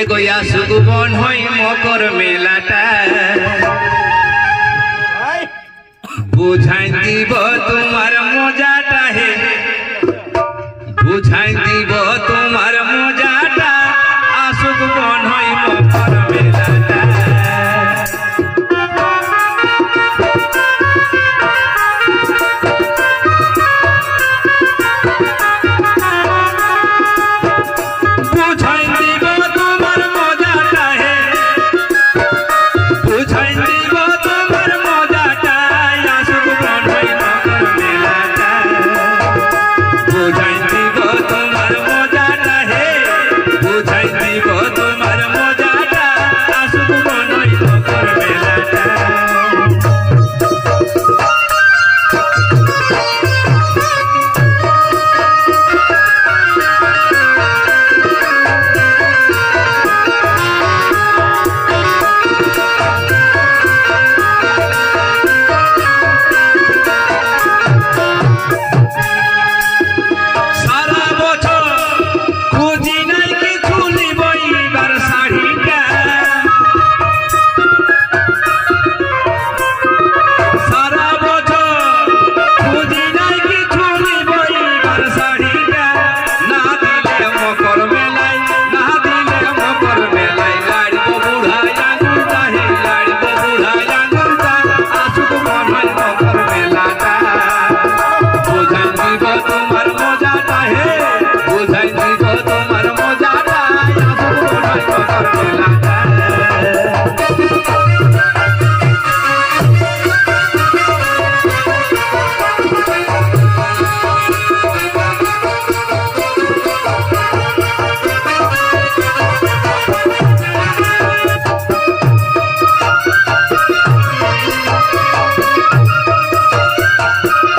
এগোয়া সুগুবন হই মকর মেলাটা। বুঝাই দিব তোমার মজাটা হে। বুঝাই দিব যায় you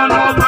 Turn up.